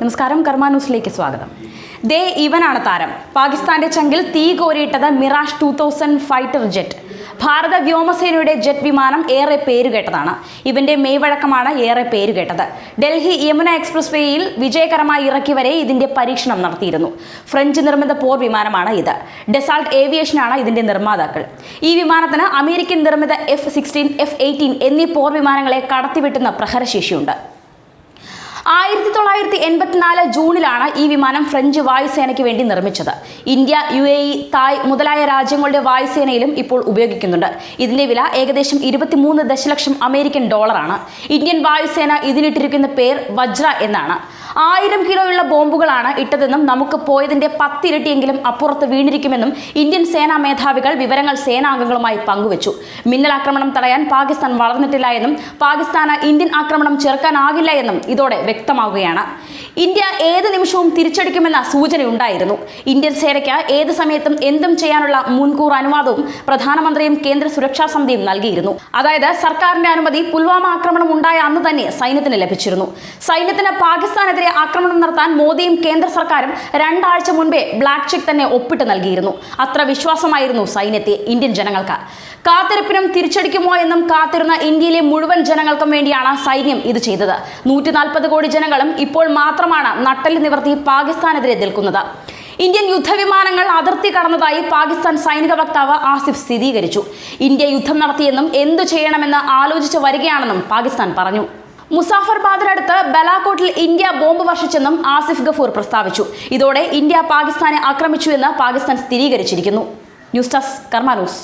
നമസ്കാരം കർമ്മ ന്യൂസിലേക്ക് സ്വാഗതം. ദേ ഇവനാണ് താരം. പാകിസ്ഥാന്റെ ചങ്കിൽ തീ കോരിയിട്ടത് Mirage two thousand fighter jet. ഭാരത വ്യോമസേനയുടെ ജെറ്റ് വിമാനം ഏറെ പേരുകേട്ടതാണ് ഇവന്റെ മെയ്വഴക്കമാണ് ഏറെ പേരുകേട്ടത് ഡൽഹി യമുന എക്സ്പ്രസ് വേയിൽ വിജയകരമായി ഇറക്കി വരെ ഇതിന്റെ പരീക്ഷണം നടത്തിയിരുന്നു. ഫ്രഞ്ച് നിർമ്മിത പോർ വിമാനമാണ് ഇത്. ഡെസാൾട്ട് ഏവിയേഷനാണ് ഇതിന്റെ നിർമ്മാതാക്കൾ. ഈ വിമാനത്തിന് അമേരിക്കൻ നിർമ്മിത എഫ് സിക്സ്റ്റീൻ എഫ് എയ്റ്റീൻ എന്നീ പോർ വിമാനങ്ങളെ കടത്തിവിട്ടുന്ന പ്രഹരശേഷിയുണ്ട്. ആയിരത്തി തൊള്ളായിരത്തി എൺപത്തിനാല് ജൂണിലാണ് ഈ വിമാനം ഫ്രഞ്ച് വായുസേനയ്ക്ക് വേണ്ടി നിർമ്മിച്ചത്. India U A E Thai മുതലായ രാജ്യങ്ങളുടെ വായുസേനയിലും ഇപ്പോൾ ഉപയോഗിക്കുന്നുണ്ട്. ഇതിന്റെ വില ഏകദേശം ഇരുപത്തിമൂന്ന് ദശലക്ഷം അമേരിക്കൻ ഡോളറാണ്. ഇന്ത്യൻ വായുസേന ഇതിനിട്ടിരിക്കുന്ന പേർ വജ്ര എന്നാണ്. ആയിരം കിലോയുള്ള ബോംബുകളാണ് ഇട്ടതെന്നും നമുക്ക് പോയതിന്റെ പത്തിരട്ടിയെങ്കിലും അപ്പുറത്ത് വീണിരിക്കുമെന്നും ഇന്ത്യൻ സേനാ മേധാവികൾ വിവരങ്ങൾ സേനാംഗങ്ങളുമായി പങ്കുവച്ചു. മിന്നലാക്രമണം തടയാൻ പാകിസ്ഥാൻ വളർന്നിട്ടില്ല എന്നും പാകിസ്ഥാന് ഇന്ത്യൻ ആക്രമണം ചെറുക്കാനാകില്ല എന്നും ഇതോടെ വ്യക്തമാവുകയാണ്. ഇന്ത്യ ഏത് നിമിഷവും തിരിച്ചടിക്കുമെന്ന സൂചനയുണ്ടായിരുന്നു. ഇന്ത്യൻ സേനയ്ക്ക് ഏത് സമയത്തും എന്തും ചെയ്യാനുള്ള മുൻകൂർ അനുവാദവും പ്രധാനമന്ത്രിയും കേന്ദ്ര സുരക്ഷാ സമിതിയും നൽകിയിരുന്നു. അതായത് സർക്കാരിന്റെ അനുമതി പുൽവാമ ആക്രമണം ഉണ്ടായ അന്ന് തന്നെ സൈന്യത്തിന് ലഭിച്ചിരുന്നു. സൈന്യത്തിന് പാകിസ്ഥാനെതിരെ ആക്രമണം നടത്താൻ മോദിയും കേന്ദ്ര സർക്കാരും രണ്ടാഴ്ച മുൻപേ ബ്ലാക്ക് ചെക്ക് തന്നെ ഒപ്പിട്ട് നൽകിയിരുന്നു. അത്ര വിശ്വാസമായിരുന്നു സൈന്യത്തെ ഇന്ത്യൻ ജനങ്ങൾക്ക്. കാത്തിരിപ്പിനും തിരിച്ചടിക്കുമോ എന്നും കാത്തിരുന്ന ഇന്ത്യയിലെ മുഴുവൻ ജനങ്ങൾക്കും വേണ്ടിയാണ് സൈന്യം ഇത് ചെയ്തത്. നൂറ്റി കോടി ജനങ്ങളും ഇപ്പോൾ മാത്രമാണ് നട്ടൽ നിവർത്തി പാകിസ്ഥാനെതിരെ നിൽക്കുന്നത് ഇന്ത്യൻ യുദ്ധവിമാനങ്ങൾ അതിർത്തി കടന്നതായി പാകിസ്ഥാൻ സൈനിക വക്താവ് ആസിഫ് സ്ഥിരീകരിച്ചു. ഇന്ത്യ യുദ്ധം നടത്തിയെന്നും എന്തു ചെയ്യണമെന്ന് ആലോചിച്ച് വരികയാണെന്നും പാകിസ്ഥാൻ പറഞ്ഞു. മുസാഫർബാദിനടുത്ത് ബലാക്കോട്ടിൽ ഇന്ത്യ ബോംബ് വർഷിച്ചെന്നും ആസിഫ് ഗഫൂർ പ്രസ്താവിച്ചു. ഇതോടെ ഇന്ത്യ പാകിസ്ഥാനെ ആക്രമിച്ചു എന്ന് Pakistan സ്ഥിരീകരിച്ചിരിക്കുന്നു. News desk Karma news.